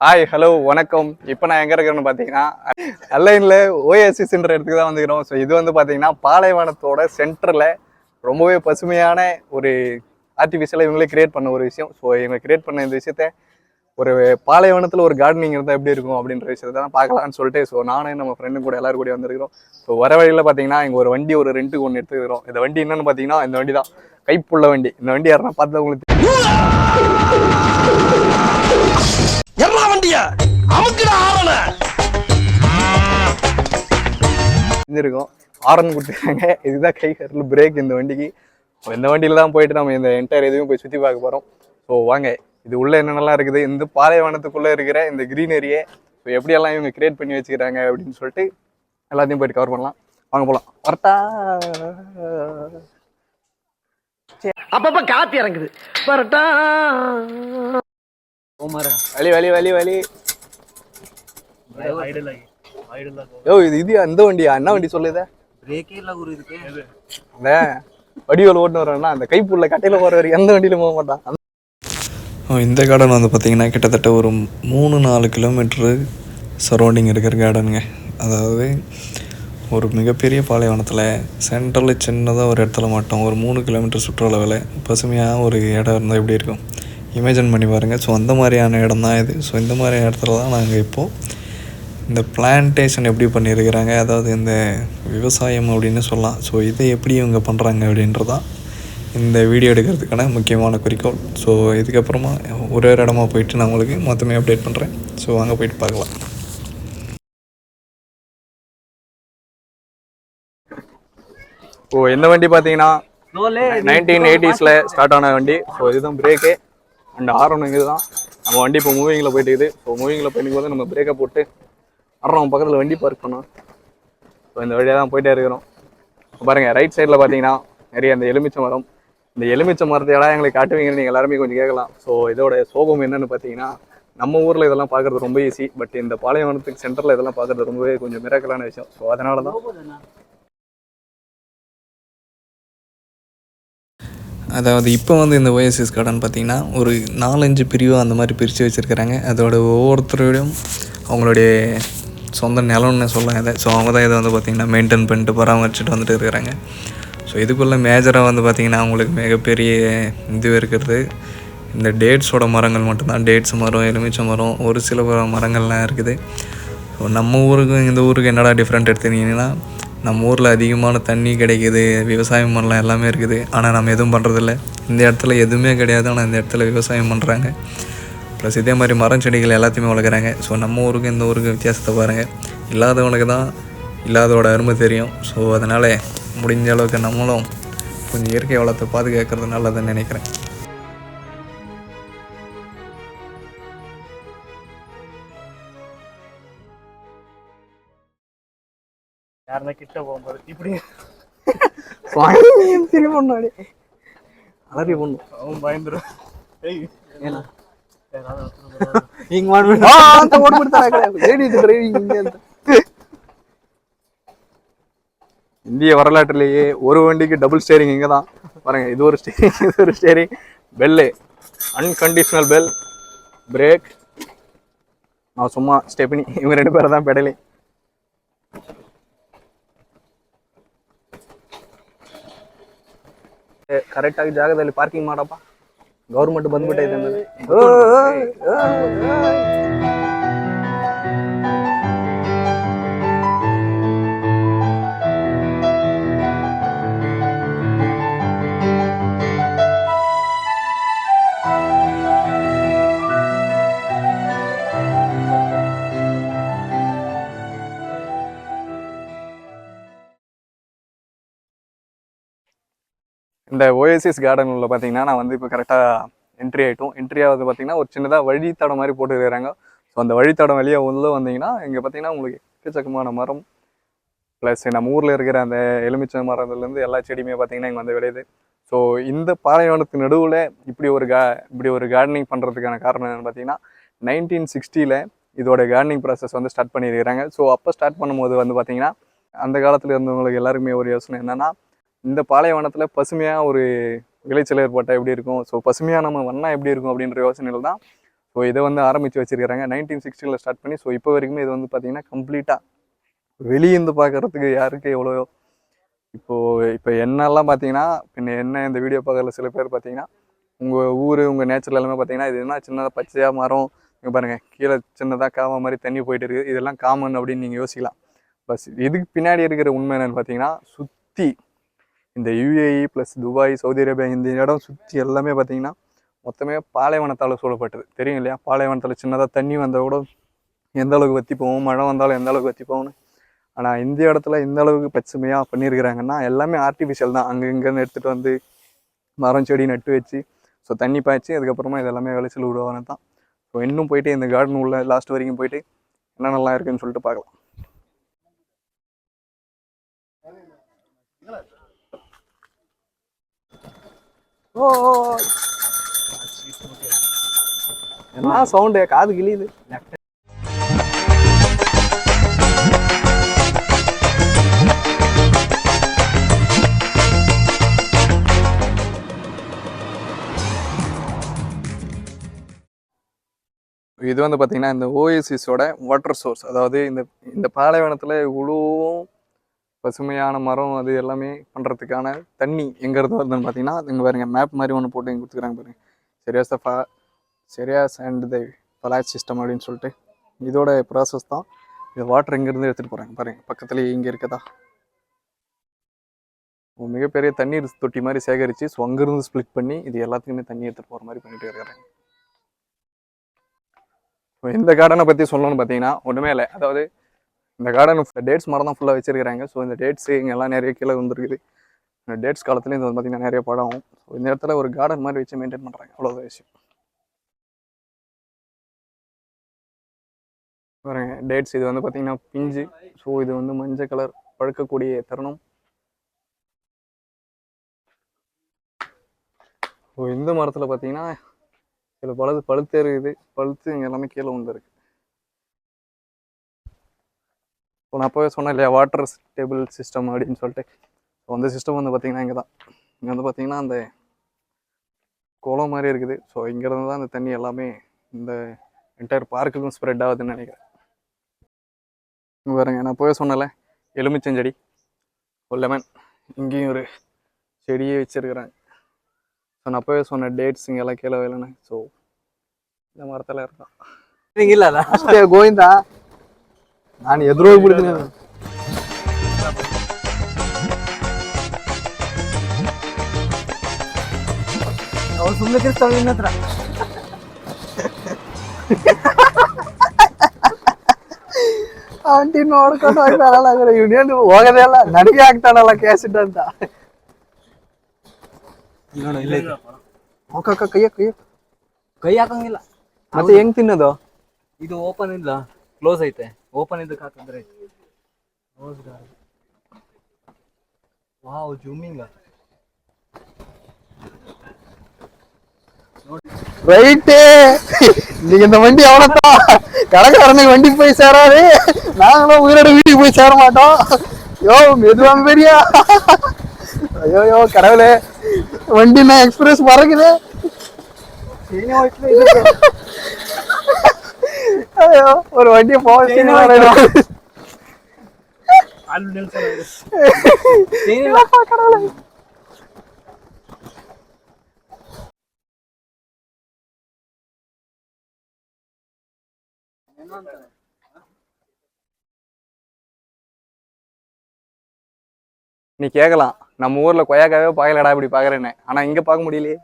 Hi hello வணக்கம். இப்போ நான் எங்கே இருக்கிறேன்னு பார்த்தீங்கன்னா அலைனில் ஓஎஸ்சிஸ்ன்ற இடத்துக்கு தான் வந்துக்கிறோம் ஸோ இது வந்து பார்த்தீங்கன்னா பாலைவனத்தோட சென்டரில் ரொம்பவே பசுமையான ஒரு ஆர்டிஃபிஷியலாக இவங்களே கிரியேட் பண்ண ஒரு விஷயம். ஸோ இவங்க கிரியேட் பண்ண இந்த விஷயத்த ஒரு பாலைவனத்தில் ஒரு கார்டனிங் இருந்தால் எப்படி இருக்கும் அப்படின்ற விஷயத்தை தான் பார்க்கலாம்னு சொல்லிட்டு ஸோ நானும் நம்ம ஃப்ரெண்டும் கூட எல்லோரும் கூட வந்திருக்கிறோம். ஸோ வர வழியில் பார்த்தீங்கன்னா இங்கே ஒரு வண்டி ஒரு ரெண்டுக்கு ஒன்று எடுத்துக்கிறோம். இந்த வண்டி என்னன்னு பார்த்தீங்கன்னா இந்த வண்டி தான் கைப்புள்ள வண்டி. இந்த வண்டி யாருன்னா பார்த்தா உங்களுக்கு வண்டிய அமுக்குடா ஆவன தெரிஞ்சிருக்கும் ஆரன் கொடுத்துருக்காங்க இதுதான் கை கரல் பிரேக் இந்த வண்டிக்கு. இந்த வண்டியில தான் போயிட்டு நம்ம இந்த என்டையர் எதுவும் போய் சுற்றி பார்க்க போகிறோம் ஸோ வாங்க இது உள்ள என்னென்னலாம் இருக்குது? இந்த பாலைவனத்துக்குள்ளே இருக்கிற இந்த க்ரீனரியை ஸோ எப்படியெல்லாம் இவங்க கிரியேட் பண்ணி வச்சுக்கிறாங்க அப்படின்னு சொல்லிட்டு எல்லாத்தையும் போயிட்டு கவர் பண்ணலாம். வாங்க போகலாம் வரட்டா. அப்பப்ப காத்து இறங்குது. வரட்டா. வலி வலி வலி வலி. யோ இது இது அந்த வண்டியா? என்ன வண்டி சொல்லுதே? பிரேக்கே இல்ல குரு இதுக்கு. அந்த வடிவல் ஓட்டுன்னு வரேன்னா அந்த கைப்புள்ள கட்டையில போற வரைக்கும் எந்த வண்டியில போக மாட்டான். இந்த கார்டன் வந்து பார்த்திங்கன்னா கிட்டத்தட்ட ஒரு மூணு நாலு கிலோமீட்ரு சரௌண்டிங் இருக்கிற கார்டனுங்க அதாவது ஒரு மிகப்பெரிய பாலைவனத்தில் சென்டரில் சின்னதாக ஒரு இடத்துல மாட்டோம் ஒரு மூணு கிலோமீட்டர் சுற்றளவில் பசுமையாக ஒரு இடம் இருந்தால் எப்படி இருக்கும்? இமேஜின் பண்ணி பாருங்கள் ஸோ அந்த மாதிரியான இடம் தான் இது. ஸோ இந்த மாதிரி இடத்துல தான் நாங்கள் இப்போது இந்த பிளான்டேஷன் எப்படி பண்ணியிருக்கிறாங்க? அதாவது இந்த விவசாயம் அப்படின்னு சொல்லலாம். ஸோ இதை எப்படி இவங்க பண்ணுறாங்க அப்படின்றதான் இந்த வீடியோ எடுக்கிறதுக்கான முக்கியமான குறிக்கோள். ஸோ இதுக்கப்புறமா ஒரு ஒரு இடமா போயிட்டு நான் உங்களுக்கு மொத்தமே அப்டேட் பண்ணுறேன் ஸோ அங்கே போயிட்டு பார்க்கலாம். ஓ இந்த வண்டி பார்த்தீங்கன்னா நைன்டீன் எயிட்டிஸில் ஸ்டார்ட் ஆன வண்டி. ஸோ இதுதான் பிரேக்கு அண்ட் ஆரணும் இதுதான் நம்ம வண்டி இப்போ மூவிங்கில் போயிட்டு இருக்குது. ஸோ மூவிங்கில் போயிட்டு போது நம்ம பிரேக்கை போட்டு ஆரணம் பக்கத்தில் வண்டி பார்க் பண்ணோம். ஸோ இந்த வழியாக தான் போயிட்டே இருக்கிறோம். பாருங்கள் ரைட் சைடில் பார்த்தீங்கன்னா நிறைய அந்த எலுமிச்சை மரம். இந்த எலுமிச்சை மரத்தை எல்லாம் எங்களுக்கு காட்டுவீங்கன்னு நீங்கள் எல்லாருமே கொஞ்சம் கேட்கலாம். ஸோ இதோட சோகம் என்னென்னு பார்த்தீங்கன்னா நம்ம ஊரில் இதெல்லாம் பார்க்குறது ரொம்ப ஈஸி பட் இந்த பாளையவனத்துக்கு சென்டரில் இதெல்லாம் பார்க்குறது ரொம்பவே கொஞ்சம் மிராக்கலான விஷயம். ஸோ அதனால தான் அதாவது இப்போ வந்து இந்த ஓஎஸ்எஸ் கார்டன் பார்த்திங்கன்னா ஒரு நாலஞ்சு பிரிவாக அந்த மாதிரி பிரித்து வச்சுருக்கிறாங்க. அதோட ஒவ்வொருத்தரோடையும் அவங்களுடைய சொந்த நிலம்னு சொல்லலாம் இதை. ஸோ அவங்க தான் இதை வந்து பார்த்திங்கன்னா மெயின்டைன் பண்ணிட்டு பராமரிச்சுட்டு வந்துட்டு இருக்கிறாங்க. ஸோ இதுக்குள்ளே மேஜராக வந்து பார்த்திங்கன்னா அவங்களுக்கு மிகப்பெரிய இது இருக்கிறது. இந்த டேட்ஸோட மரங்கள் மட்டும்தான். டேட்ஸ் மரம் எலுமிச்சை மரம் ஒரு சில மரங்கள்லாம் இருக்குது. ஸோ நம்ம ஊருக்கும் இந்த ஊருக்கு என்னடா டிஃப்ரெண்ட் எடுத்துக்கிட்டிங்கன்னா நம்ம ஊரில் அதிகமான தண்ணி கிடைக்கிது விவசாயம் பண்ணலாம் எல்லாமே இருக்குது. ஆனால் நம்ம எதுவும் பண்ணுறதில்ல இந்த இடத்துல எதுவுமே கிடையாது ஆனால் இந்த இடத்துல விவசாயம் பண்ணுறாங்க ப்ளஸ் இதே மாதிரி மரம் செடிகள் எல்லாத்தையுமே வளர்க்குறாங்க. ஸோ நம்ம ஊருக்கு இந்த ஊருக்கு வித்தியாசத்தை பாருங்கள் இல்லாதவனுக்கு தான் இல்லாதோட அருமை தெரியும். ஸோ அதனால் முடிஞ்ச அளவுக்கு நம்மளும் கொஞ்சம் இயற்கை வளத்தை பாதுகாக்கிறது நல்லதுன்னு நினைக்கிறேன். யாருன்னா கிட்ட போகும்போது இப்படி சரி பண்ணாடி அலறி பண்ணும் அவன் பயந்துரும் ஏய் ಹಿಂಗ್ ಮಾಡ್ಬಿಟ್ಟು ಅಂತ ಓಡ್ಬಿಡ್ತಾರೆ ಆ ಕಡೆ ಏನಿದು ಡ್ರೈವಿಂಗ್ ಹಿಂಗೆ ಅಂತ இந்திய வரலாற்றிலேயே ஒரு வண்டிக்கு டபுள் ஸ்டேரிங் இங்கே தான் பாருங்க இது ஒரு ஸ்டேரிங் இது ஒரு steering bell unconditional bell brake நான் சும்மா ஸ்டெப்னி இவங்க ரெண்டு பேரும் தான் பெடலி ಕರೆಕ್ಟಾಗಿ ಜಾಗದಲ್ಲಿ ಪಾರ್ಕಿಂಗ್ ಮಾಡಪ್ಪ ಗೌರ್ಮೆಂಟ್ ಬಂದ್ಬಿಟ್ಟೈತೆ ಆಮೇಲೆ. இந்த ஓஎஸ்எஸ் கார்டன் உள்ள பார்த்தீங்கன்னா நான் வந்து இப்போ கரெக்டாக என்ட்ரி ஆகிட்டோம் என்ட்ரி ஆகுது பார்த்தீங்கன்னா ஒரு சின்னதாக வழித்தடம் மாதிரி போட்டுருக்காங்க. ஸோ அந்த வழித்தடம் வழியாக உள்ள வந்தீங்கன்னா இங்கே பார்த்தீங்கன்னா உங்களுக்கு எக்கச்சக்கமான மரம் ப்ளஸ் நம்ம ஊரில் இருக்கிற அந்த எலுமிச்சை மரத்துலேருந்து எல்லா செடியுமே பார்த்தீங்கன்னா இங்கே வந்து விளையுது. ஸோ இந்த பாலைவனத்துக்கு நடுவில் இப்படி ஒரு கா இப்படி ஒரு கார்டனிங் பண்ணுறதுக்கான காரணம் என்னென்னு பார்த்தீங்கன்னா நைன்டீன் சிக்ஸ்டியில் இதோட கார்டனிங் ப்ராசஸ் வந்து ஸ்டார்ட் பண்ணியிருக்கிறாங்க. ஸோ அப்போ ஸ்டார்ட் பண்ணும்போது வந்து பார்த்தீங்கன்னா அந்த காலத்தில் இருந்தவங்களுக்கு எல்லாருக்குமே ஒரு யோசனை என்னென்னா இந்த பாலைவனத்தில் பசுமையாக ஒரு விளைச்சல் ஏற்பட்டால் எப்படி இருக்கும்? ஸோ பசுமையாக நம்ம வண்ணா எப்படி இருக்கும் அப்படின்ற யோசனையில் தான் ஸோ இதை வந்து ஆரம்பித்து வச்சுருக்கிறாங்க நைன்டீன் சிக்ஸ்டியில் ஸ்டார்ட் பண்ணி ஸோ இப்போ வரைக்குமே இது வந்து பார்த்திங்கன்னா கம்ப்ளீட்டாக வெளியேந்து பார்க்குறதுக்கு யாருக்கு எவ்வளோ இப்போது இப்போ என்னெல்லாம் பார்த்தீங்கன்னா பின்ன என்ன இந்த வீடியோ பார்க்குற சில பேர் பார்த்தீங்கன்னா உங்கள் ஊர் உங்கள் நேச்சர் எல்லாமே பார்த்தீங்கன்னா இது என்ன சின்னதாக பச்சையாக மரம் இங்கே பாருங்கள் கீழே சின்னதாக காவ மாதிரி தண்ணி போயிட்டு இருக்குது. இதெல்லாம் காமன் அப்படின்னு நீங்கள் யோசிக்கலாம். பஸ் இதுக்கு பின்னாடி இருக்கிற உண்மை என்னென்னு பார்த்தீங்கன்னா சுற்றி இந்த UAE plus Dubai Saudi Arabia இந்த இடம் சுற்றி எல்லாமே பார்த்தீங்கன்னா மொத்தமே பாலைவனத்தால் சூழப்பட்டது. தெரியும் இல்லையா? பாலைவனத்தில் சின்னதாக தண்ணி வந்தால் கூட எந்த அளவுக்கு வற்றி போவோம் மழை வந்தாலும் எந்த அளவுக்கு வற்றி போகணும் ஆனால் இந்த இடத்துல இந்த அளவுக்கு பச்சுமையாக பண்ணியிருக்கிறாங்கன்னா எல்லாமே ஆர்டிஃபிஷியல் தான். அங்கே இங்கேருந்து எடுத்துகிட்டு வந்து மரம் செடி நட்டு வச்சு ஸோ தண்ணி பாய்ச்சி அதுக்கப்புறமா இது எல்லாமே விளைச்சல் உருவானது தான் ஸோ இன்னும் போயிட்டு இந்த கார்டன் உள்ள லாஸ்ட் வரைக்கும் போயிட்டு என்னென்னலாம் இருக்குன்னு சொல்லிட்டு பார்க்கலாம் ஓ ஓ, ஓ. என்ன சவுண்டு? காது கிளியுது இது வந்து பார்த்தீங்கன்னா இந்த ஓஎஸ்சிஸோட வாட்டர் சோர்ஸ் அதாவது இந்த இந்த பாலைவனத்தில் இவ்வளோ பசுமையான மரம் அது எல்லாமே பண்ணுறதுக்கான தண்ணி எங்கேருந்து வருதுன்னு பார்த்தீங்கன்னா இங்கே பாருங்க மேப் மாதிரி ஒன்று போட்டு இங்கே கொடுத்துக்கிறாங்க பாருங்க. சரியாஸ் த ஃபா சரியாஸ் அண்ட் த ஃபலாட் சிஸ்டம் அப்படின்னு சொல்லிட்டு இதோட ப்ராசஸ் தான் இது வாட்டர் எங்கேருந்து எடுத்துகிட்டு போகிறாங்க பாருங்க பக்கத்துலேயே இங்கே இருக்கதா? மிகப்பெரிய தண்ணீர் தொட்டி மாதிரி சேகரித்து ஸோ அங்கேருந்து ஸ்ப்ளிட் பண்ணி இது எல்லாத்துக்குமே தண்ணி எடுத்துகிட்டு போகிற மாதிரி பண்ணிட்டு இருக்கிறாங்க இந்த கார்டனை பற்றி சொல்லணும்னு பார்த்தீங்கன்னா ஒன்றுமே இல்லை. அதாவது இந்த கார்டன் டேட்ஸ் மரம் தான் ஃபுல்லாக வச்சிருக்கிறாங்க. ஸோ இந்த டேட்ஸ் இங்கெல்லாம் நிறைய கீழே வந்துருக்குது இந்த டேட்ஸ் காலத்துலேயும் இது வந்து பார்த்தீங்கன்னா நிறைய படம் ஆகும். ஸோ இந்த இடத்துல ஒரு கார்டன் மாதிரி வச்சு மெயின்டைன் பண்ணுறாங்க அவ்வளோதான் விஷயம். பாருங்க டேட்ஸ் இது வந்து பார்த்தீங்கன்னா பிஞ்சு. ஸோ இது வந்து மஞ்சள் கலர் பழுக்கக்கூடிய தருணம். ஸோ இந்த மரத்தில் பார்த்தீங்கன்னா சில பழுது பழுத்து இருக்குது பழுத்து இங்கே எல்லாமே கீழே வந்துருக்கு இப்போ நான் அப்போவே சொன்னேன் இல்லையா வாட்டர் டேபிள் சிஸ்டம் அப்படின்னு சொல்லிட்டு. ஸோ அந்த சிஸ்டம் வந்து பார்த்திங்கன்னா இங்கே தான் இங்கே வந்து பார்த்திங்கன்னா அந்த குளம் மாதிரி இருக்குது. ஸோ இங்கேருந்து தான் அந்த தண்ணி எல்லாமே இந்த என்டையர் பார்க்குக்கும் ஸ்ப்ரெட் ஆகுதுன்னு நினைக்கிறேன். பாருங்க நான் போய் சொன்னேன்ல எலுமிச்சஞ்செடி ஒரு லெமன் இங்கேயும் ஒரு செடியே வச்சுருக்குறாங்க ஸோ நான் அப்போவே சொன்னேன் டேட்ஸ் இங்கெல்லாம் கீழே வேலைன்னு ஸோ இந்த மரத்தில் இருக்கான். இல்லை கோவிந்தா. ನಾನು ಎದುರೋಗ್ಬಿಡ್ತೀನಿ. ಅವ್ರು ಸುಮ್ಮನೆ ತಿರ್ತಾವೆ ನಿನ್ನ ಹತ್ರ. ಆಂಟಿ ನೋಡ್ಕೊಂಡು ಹೋಗ್ತಾರಲ್ಲ ಅಂದ್ರೆ ಯೂನಿಯನ್ ಹೋಗದೆ ಅಲ್ಲ ನನಗೆ ಆಗ್ತಾನಲ್ಲ ಕ್ಯಾಸಿಡ್ ಅಂತ. ನೋಡು ಇಲ್ಲ ಹೋಗಕ್ಕ ಕೈಯ ಕೈಯ ಕೈ ಹಾಕಂಗಿಲ್ಲ. ಮತ್ತೆ ಹೆಂಗ್ ತಿನ್ನೋದು? ಇದು ಓಪನ್ ಇಲ್ಲ. ಕ್ಲೋಸ್ ಐತೆ ಓಪನ್ ಇದಕ್ಕೆ ಹಾಕಿದ್ರೆ ಕ್ಲೋಸ್ ವಾವ್ ಜೂಮಿಂಗ್ ரைட்டு நீங்க இந்த வண்டி எவ்வளோதான் கடைக்காரனுக்கு வண்டி போய் சேராது நாங்களும் உயிரோட வீட்டுக்கு போய் சேர மாட்டோம் யோ மெதுவா பெரியா ஐயோ யோ கடவுளே வண்டி நான் எக்ஸ்பிரஸ் பறக்குது ஐயோ ஒரு வண்டியை நீ கேக்கலாம். நம்ம ஊர்ல கொய்யாக்காவே பாக்கலடா இப்படி பாக்குறேன்னு. ஆனா இங்க பாக்க முடியலையே.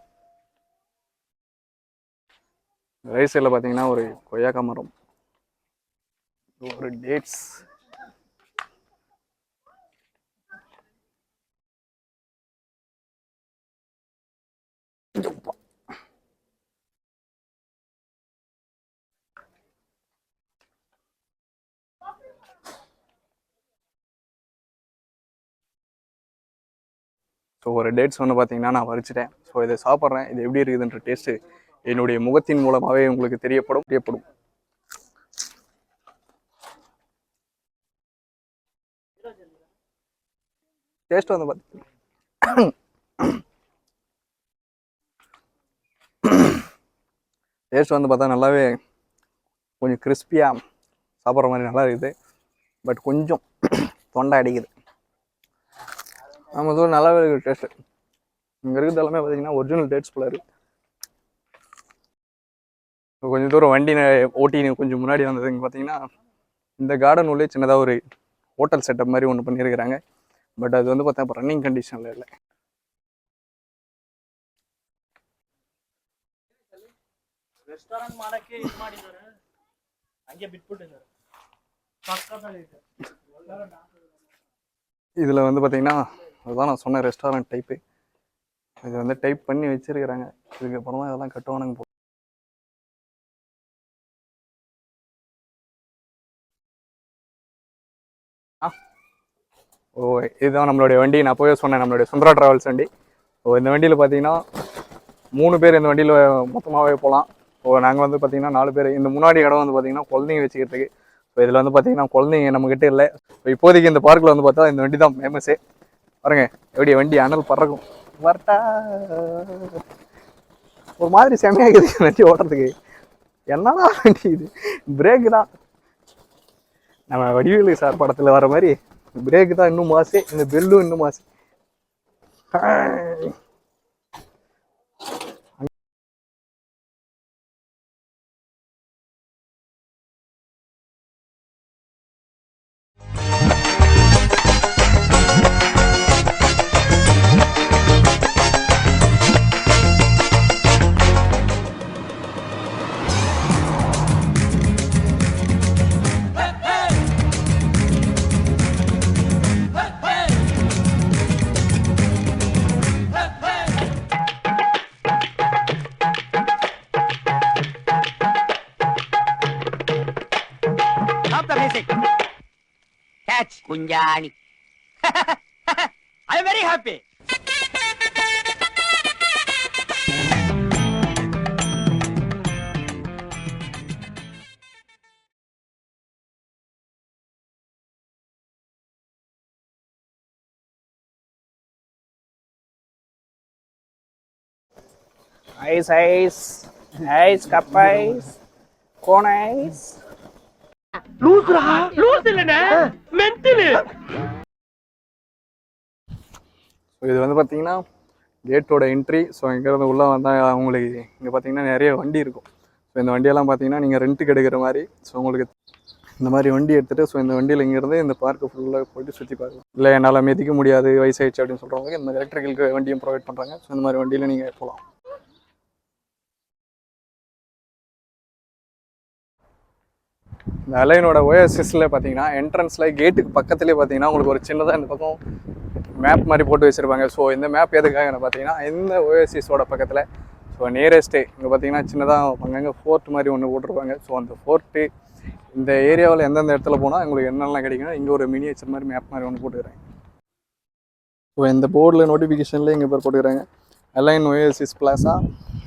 ரைட் பாத்தீங்கன்னா ஒரு கொய்யாக்கா மரம். ஒரு டேட்ஸ் ஸோ ஒரு டேட்ஸ் வந்து பார்த்தீங்கன்னா நான் வரிச்சிட்டேன். ஸோ இதை சாப்பிட்றேன். இது எப்படி இருக்குதுன்ற டேஸ்ட்டு என்னுடைய முகத்தின் மூலமாகவே உங்களுக்கு தெரியப்படும். தெரியப்படும். டேஸ்ட் வந்து பார்த்து டேஸ்ட் வந்து பார்த்தா நல்லாவே கொஞ்சம் கிறிஸ்பியாக சாப்பிட்ற மாதிரி நல்லா இருக்குது. பட் கொஞ்சம் தொண்டை அடிக்குது. நம்ம சொல்ல நல்லாவே இருக்குது டேஸ்ட்டு இங்கே இருக்கிறது எல்லாமே பார்த்தீங்கன்னா ஒரிஜினல் டேட்ஸ் போல இருக்குது கொஞ்சம் தூரம் வண்டி ஓட்டி கொஞ்சம் முன்னாடி வந்தது இங்கே பார்த்தீங்கன்னா இந்த கார்டன் உள்ளே சின்னதாக ஒரு ஹோட்டல் செட்டப் மாதிரி ஒன்று பண்ணியிருக்கிறாங்க. பட் அது வந்து பார்த்தா இப்போ ரன்னிங் கண்டிஷனில் இல்லை ರೆಸ್ಟೋರೆಂಟ್ ಮಾಡಕ್ಕೆ ಇದು ಮಾಡಿದ್ದಾರೆ ಹಂಗೆ ಬಿಟ್ಬಿಟ್ಟಿದ್ದಾರೆ ಸಕ್ಕತ್ತಾಗೈತೆ இதில் வந்து பார்த்தீங்கன்னா அதுதான் நான் சொன்ன ரெஸ்டாரண்ட் டைப்பு இது வந்து டைப் பண்ணி வச்சிருக்கிறாங்க இதுக்கப்புறம் தான் இதெல்லாம் கட்டுவானுங்க ஓ இதுதான் நம்மளுடைய வண்டி. நான் போய் சொன்னேன் நம்மளுடைய சுந்தரா ட்ராவல்ஸ் வண்டி. ஓ இந்த வண்டியில் பார்த்தீங்கன்னா மூணு பேர் இந்த வண்டியில் மொத்தமாகவே போகலாம் ஓ நாங்கள் வந்து பார்த்தீங்கன்னா நாலு பேர். இந்த முன்னாடி இடம் வந்து பார்த்தீங்கன்னா குழந்தைங்க வச்சுக்கிறதுக்கு. இப்போ இதில் வந்து பார்த்தீங்கன்னா குழந்தைங்க நம்மக்கிட்ட இல்லை. இப்போ இப்போதைக்கு இந்த பார்க்கில் வந்து பார்த்தா இந்த வண்டி தான் ஃபேமஸே பாருங்க எப்படி வண்டி அனல் பறக்கும். வரட்டா ஒரு மாதிரி செமையாக இந்த வண்டி ஓட்டுறதுக்கு. என்னடா வண்டி இது? பிரேக்கு தான். நம்ம வடிவேலு சார் படத்தில் வர மாதிரி பிரேக்கு தான் இன்னும் மாசு இந்த பெல்லும் இன்னும் மாசு. Catch. Kunjani. I am very happy. Ice ice ice cup ice cone ice லூசுரா? லூசு இல்லனே மென்டலு ஸோ இது வந்து பார்த்தீங்கன்னா கேட்டோட என்ட்ரி ஸோ இங்கேருந்து உள்ளே வந்தால் அவங்களுக்கு இங்கே பார்த்தீங்கன்னா நிறைய வண்டி இருக்கும். ஸோ இந்த வண்டியெல்லாம் பார்த்தீங்கன்னா நீங்கள் ரெண்ட்டுக்கு எடுக்கிற மாதிரி. ஸோ உங்களுக்கு இந்த மாதிரி வண்டி எடுத்துகிட்டு ஸோ இந்த வண்டியில் இங்கேருந்து இந்த பார்க்கு ஃபுல்லாக போயிட்டு சுற்றி பார்க்கலாம் இல்லை என்னால் மிதிக்க முடியாது வயசாயிடுச்சு அப்படின்னு சொல்கிறவங்க இந்த எலக்ட்ரிக்கல் வண்டியும் ப்ரொவைட் பண்ணுறாங்க ஸோ இந்த மாதிரி வண்டியில் நீங்கள் போகலாம் இந்த அலைனோட ஓஎஸ்எஸ்ல பார்த்தீங்கன்னா என்ட்ரன்ஸில் கேட்டுக்கு பக்கத்துலேயே பார்த்தீங்கன்னா உங்களுக்கு ஒரு சின்னதாக இந்த பக்கம் மேப் மாதிரி போட்டு வச்சுருப்பாங்க. ஸோ இந்த மேப் எதுக்காக பார்த்தீங்கன்னா இந்த ஓஎஸ்எஸோட பக்கத்தில் ஸோ நியரஸ்ட்டே இங்கே பார்த்தீங்கன்னா சின்னதாக அங்கங்கே ஃபோர்ட் மாதிரி ஒன்று போட்டிருப்பாங்க. ஸோ அந்த ஃபோர்ட்டு இந்த ஏரியாவில் எந்தெந்த இடத்துல போனால் உங்களுக்கு என்னெல்லாம் கிடைக்கும் இங்கே ஒரு மினியேச்சர் மாதிரி மேப் மாதிரி ஒன்று போட்டுக்கிறேன் ஸோ இந்த போர்டில் நோட்டிஃபிகேஷனில் இங்கே பேர் போட்டுக்கிறாங்க. அலைன் ஓஎஸ்எஸ் பிளாஸா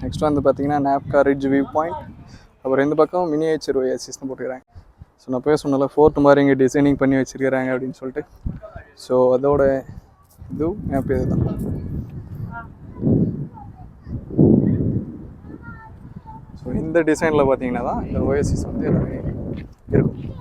நெக்ஸ்ட் வந்து பார்த்தீங்கன்னா நாப்கா ரிட்ஜ் வியூ பாயிண்ட் அப்புறம் இந்த பக்கம் மினியேச்சர் ஓஎஸ்எஸ்னு போட்டுக்கிறாங்க. ஸோ நான் போய் சொன்னல ஃபோர்ட் மாதிரி இங்கே டிசைனிங் பண்ணி வச்சுருக்கிறாங்க அப்படின்னு சொல்லிட்டு. ஸோ அதோட இது என் பேர் தான். ஸோ இந்த டிசைனில் பார்த்தீங்கன்னா தான் இந்த ஓஎஸ்எஸ் வந்து எல்லாமே இருக்கும்.